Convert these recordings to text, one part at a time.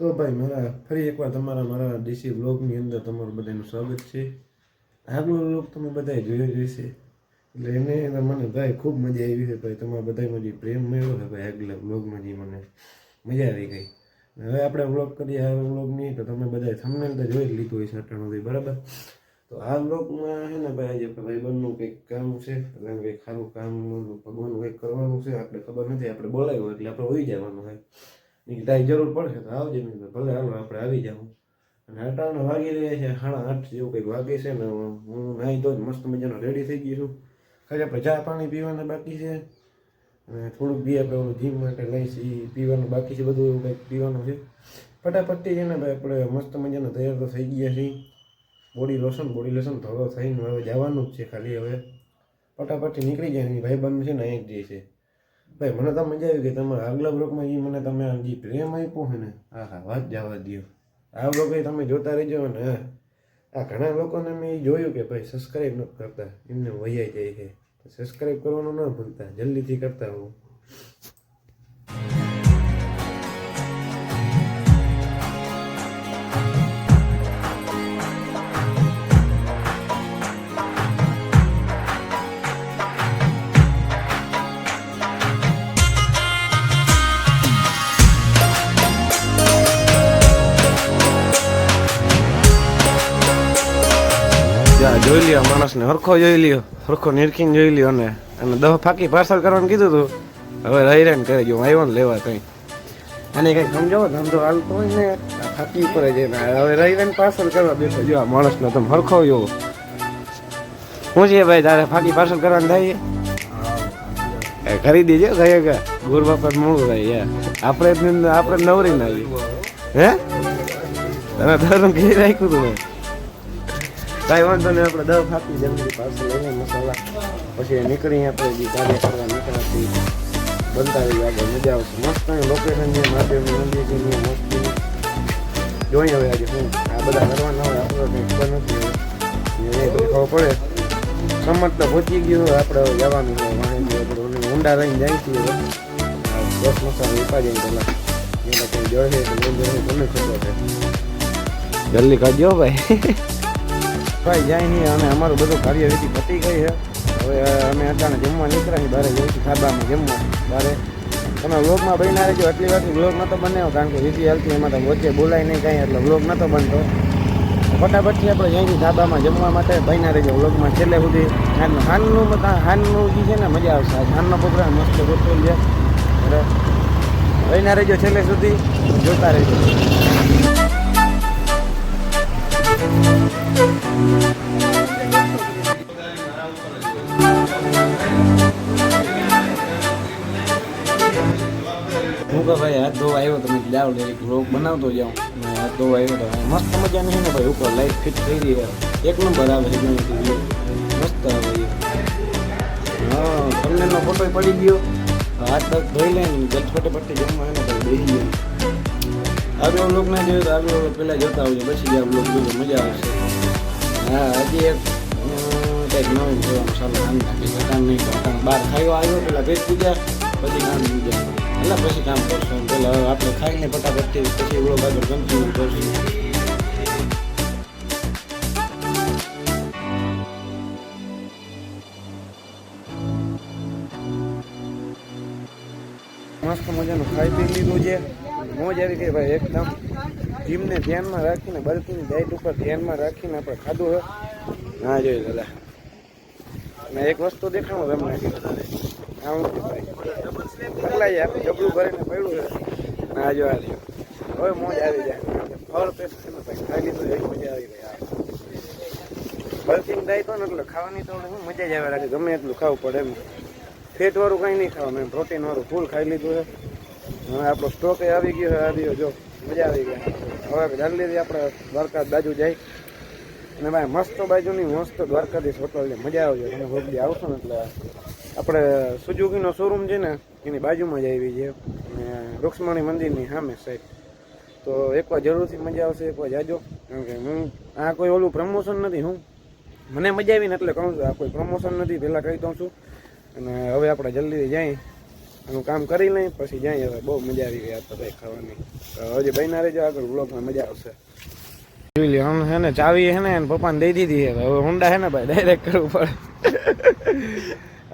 તો ભાઈ, મારા ફરી એકવાર તમારા, મારા ડીસી બ્લોગની અંદર તમારું બધાનું સ્વાગત છે. આગલો બ્લોગ તમે બધાએ જોયો જ હશે. એટલે એને મને ભાઈ ખૂબ મજા આવી છે ભાઈ. તમારા બધામાં જે પ્રેમ મળ્યો છે ભાઈ, આગલા બ્લોગમાં જે મને મજા આવી ગઈ. હવે આપણે બ્લોગ કરીએ આ બ્લોગની તો તમે બધાએ થમને તો જોઈ જ લીધું હોય સટાણુંથી બરાબર? તો આ બ્લોગમાં છે ને ભાઈ, આજે ભાઈબંધનું કંઈક કામ છે. એટલે કંઈક સારું કામ, ભગવાનનું કંઈક કરવાનું છે. આપણે ખબર નથી, આપણે બોલાવ્યું એટલે આપણે હોઈ જવાનું હોય. તારી જરૂર પડશે તો આવજે, મેં ભલે હાલો, આપણે આવી જાઉં. અને આટાનો વાગી રહ્યા છે, સાડા આઠ જેવું કંઈક વાગે છે ને, હું નાહી તો જ મસ્ત મજાનો રેડી થઈ ગઈ છું. ખાલી આપણે ચા પાણી પીવાના બાકી છે અને થોડુંક બી આપણે ઓલું જીમ માટે લઈશ એ પીવાનું બાકી છે, બધું એવું કંઈક પીવાનું છે. ફટાફટથી છે ને ભાઈ, આપણે મસ્ત મજાનો તૈયાર તો થઈ ગયા છીએ. બોડી લોશન બોડી લોશન ધોળો થઈને હવે જવાનું જ છે ખાલી હવે. ફટાફટથી નીકળી જાય ભાઈ બંધ છે ને અહીં જ જે છે. ભાઈ, મને તો મજા આવી કે તમારા આગલા બ્લોકમાં એ મને તમે જે પ્રેમ આપ્યો હોય ને હા હા વાત જવા દો આ બ્લોક તમે જોતા રહેજો ને આ ઘણા લોકોને મેં જોયું કે ભાઈ સબસ્ક્રાઈબ નથી કરતા. એમને વૈયા જાય છે. સબસ્ક્રાઈબ કરવાનું ન ભૂલતા. જલ્દીથી કરતા હું જોઈ લ્યો, માણસને હરખો જોઈ લ્યો, હરખો નિરખીને જોઈ લ્યો અને અને દહ ફાકી પાર્સલ કરવાનું કીધું હતું હવે રહીરાન કરે જો આવ્યો ને લેવા કંઈ અને કંઈક સમજાવો, ધંધો હાલતો હોય ને ફાકી ઉપર જઈને હવે રહીરાન પાર્સલ કરવા બેઠો. જો આ માણસને તમે હરખો જો હું છે ભાઈ, તારે ફાકી પાર્સલ કરવાનું થાય? એ કરી દેજો ગયા ગયા ગુરુ બાપા મોડું થાય યાર આપણે આપણે નવરી ના હે? તમે ધર્મ કહી રાખ્યું હતું કાંઈ વાંધો નહીં, આપણે દસ ફાપી જલ્દી પાસે લઈને મસાલા. પછી નીકળી આપણે જે કાર્ય કરવા નીકળાતી, બનતા રહી આગળ, મજા આવશે. મસ્ત લોકેશન છે, મહાદેવનું મંદિર મસ્ત જોઈએ હવે આજે શું, આ બધા કરવાના હોય, આપણે કંઈ ખબર નથી હવે. ખબર પડે. સમજ તો પહોંચી ગયું, આપણે જવાનું હોય વાણી આપણે ઊંડા રહીને જાય છીએ દસ મસાલા ઉપાડી પહેલાં. એને કંઈ જળે તો નહીં તમને ખબર છે. જલ્દી કાઢ્યો ભાઈ. ભાઈ, જાય નહીં. અને અમારું બધું કાર્યવિધિ પતી ગઈ છે. હવે અમે અટાણે જમવા નીકળ્યા છીએ બારે જઈશું ખાબામાં જમવા બારે. તમે વ્લોગમાં બન્યા રહેજો. એટલી વારથી વ્લોગ નહોતો બનાવ્યો કારણ કે વિધિ હાલતી એમાં તો વચ્ચે બોલાય નહીં કાંઈ, એટલે વ્લોગ નહોતો બનતો. ફટાફટથી આપણે અહીંથી ધાબામાં જમવા માટે બન્યા રહેજો વ્લોગમાં. છેલ્લે સુધી હાનનું હાનનું હાનનું જે છે ને, મજા આવશે. આજ હાનનો પ્રોગ્રામ મસ્ત ગોઠવેલ છે બન્યા રહેજો છેલ્લે સુધી. જોતા રહેજો. હું કે ભાઈ હાથ ધોવા આવ્યો તમે જાઓ એક વ્લોગ બનાવતો જાઉં. મેં હાથ આવ્યો તો મસ્ત મજાની છે ને ભાઈ, ઉપર લાઈફ ફિટ થઈ રહી એક નંબર આવે મસ્ત આવે હા, તમને નો ફોટો પડી ગયો? હાથ પગ ધોઈ લે ને એને આગળ વ્લોગ ના જોયો તો આગળ પહેલાં જોતા આવજો, પછી આ વ્લોગ જોજો, મજા આવશે. હા, હજી એક કંઈક નવીન જોવાનું ચાલો કામ નાખી કામ નહીં કામ. બહાર ખાયો આવ્યો, પેલા પેટ પૂજા પછી કામ પૂજા એટલે પછી કામ કરશું. પેલા હવે આપણે ખાઈને ફટાફટથી પછી વ્લોગ આગળ કન્ટિન્યુ કરશું. મસ્ત મજાનું ખાઈ પી લીધું છે. મોજ આવી ગઈ ભાઈ, એકદમ. જીમને ધ્યાનમાં રાખીને બલ્કીની ડાયટ ઉપર ધ્યાનમાં રાખીને આપણે ખાધું હોય ના જોઈ દાદા. અને એક વસ્તુ દેખાણું તમને ભાઈ. પગલાઈ આપણે જબલું ભરીને પડ્યું છે. ના, જો, આ હવે મોજ આવી જાય. ફળ પેસ્ટ ખાઈ લીધું એવી મજા આવી ગઈ બરફીની ડાયટ હોય ને, એટલે ખાવાની તો શું મજા જ આવે લાગે ગમે એટલું ખાવું પડે એમ. ફેટ વાળું કંઈ નહીં ખાવાનું, એમ. પ્રોટીન વાળું ફૂલ ખાઈ લીધું છે. હવે આપણો સ્ટોક આવી ગયો આવી ગયો જો. મજા આવી ગઈ. હવે જલ્દીથી આપણે દ્વારકા બાજુ જાય અને ભાઈ, મસ્ત બાજુની મસ્ત દ્વારકાધીશ હોટલ મજા આવજો. તમે હોટલી આવશો ને એટલે આપણે સુઝુકીનો શોરૂમ છે ને, એની બાજુમાં જ આવી છે. અને રૂક્ષ્મણી મંદિરની સામે સાહેબ તો એકવાર જરૂરથી મજા આવશે, એકવાર જાજો. કારણ કે હું, આ કોઈ ઓલું પ્રમોશન નથી, હું. મને મજા આવી ને એટલે કહું છું, આ કોઈ પ્રમોશન નથી, પહેલાં કહી દઉં છું. અને હવે આપણે જલ્દી જઈ. એનું કામ કરી લઈ પછી જાય હવે. બહુ મજા આવી ગઈ આ તો ભાઈ ખાવાની. તો હજી બહેના રહેજો આગળ બ્લોગમાં મજા આવશે. જોઈ લ્યો, આમ હે ને, ચાવી હે ને પપ્પાને દઈ દીધી છે. હવે હુંડા હે ને ભાઈ ડાયરેક્ટ કરવું પડે.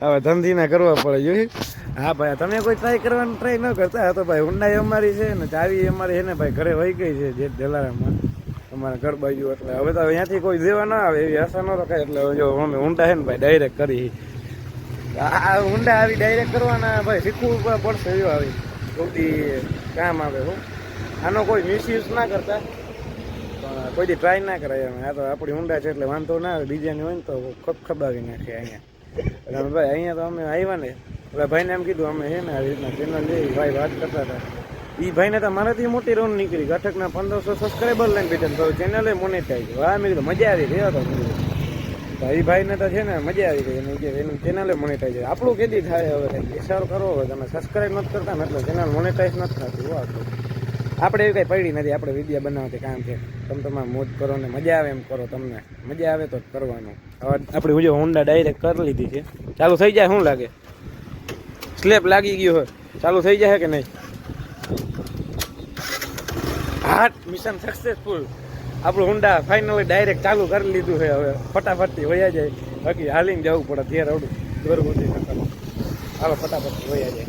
હવે ધંધી ના કરવા પડે, જોઈ? હા ભાઈ તમે કોઈ ટ્રાય કરવાનો ટ્રાય ન કરતા. તો ભાઈ હુંડા અમારી છે ને, ચાવી અમારી છે ને, ભાઈ ઘરે વહી ગઈ છે, જે જલારામમાં. અમારા ઘર બાજુ એટલે હવે તો અહીંયાથી કોઈ દેવા ના આવે, એવી આશા ન રખાય. એટલે જો અમે ઊંડા છે ને, ભાઈ ડાયરેક્ટ કરી. આ ઊંડા આવી ડાયરેક્ટ કરવાના ભાઈ, શીખવું પડશે એવું આવી. સૌથી કામ આવે હું. આનો કોઈ મિસયુઝ ના કરતા. પણ કોઈ દી ટ્રાય ના કરાય એમ. આ તો આપણી ઊંડા છે એટલે વાંધો ના આવે. બીજાની હોય ને તો ખપ ખબાવી નાખે અહીંયા. એટલે ભાઈ અહીંયા તો અમે આવ્યા ને, એટલે ભાઈને એમ કીધું, અમે છે ને આવી રીતના ચેનલ લઈ ભાઈ વાત કરતા હતા. એ ભાઈને તો મારાથી મોટી રોન નીકળી. ઘટકના પંદરસો સબસ્ક્રાઈબર લઈને બેઠા તો ચેનલે મોનેટાઈઝ હા, મેં કીધું, મજા આવી ગયો તો. તો ભાઈને તો છે ને મજા આવી ગઈ. એની કે એનું ચેનલે મોનેટાઈઝ આપણું કેદી થાય હવે વિચાર કરવો હોય. તમે સબસ્ક્રાઈબ નથી કરતા ને એટલે ચેનલ મોનેટાઈઝ નથી થતું. હો, આપણું. આપણે એવી કંઈ પડી નથી. આપણે વીડિયો બનાવતી કામ છે. તમે તમારે મોજ કરો ને મજા આવે એમ કરો તમને. મજા આવે તો કરવાનું. હવે આપણે હું જો હોન્ડા ડાયરેક્ટ કરી લીધી છે. ચાલુ થઈ જાય શું લાગે? સ્લેપ લાગી ગયો હોય. ચાલુ થઈ જાય કે નહીં? હાટ મિશન સક્સેસફુલ આપણું હુંડા ફાઇનલી ડાયરેક્ટ ચાલુ કરી લીધું છે હવે. ફટાફટથી વયા જાય. બાકી હાલીને જવું પડે ત્યારે આવડું. સુધી હાલો, ફટાફટથી વયા જાય.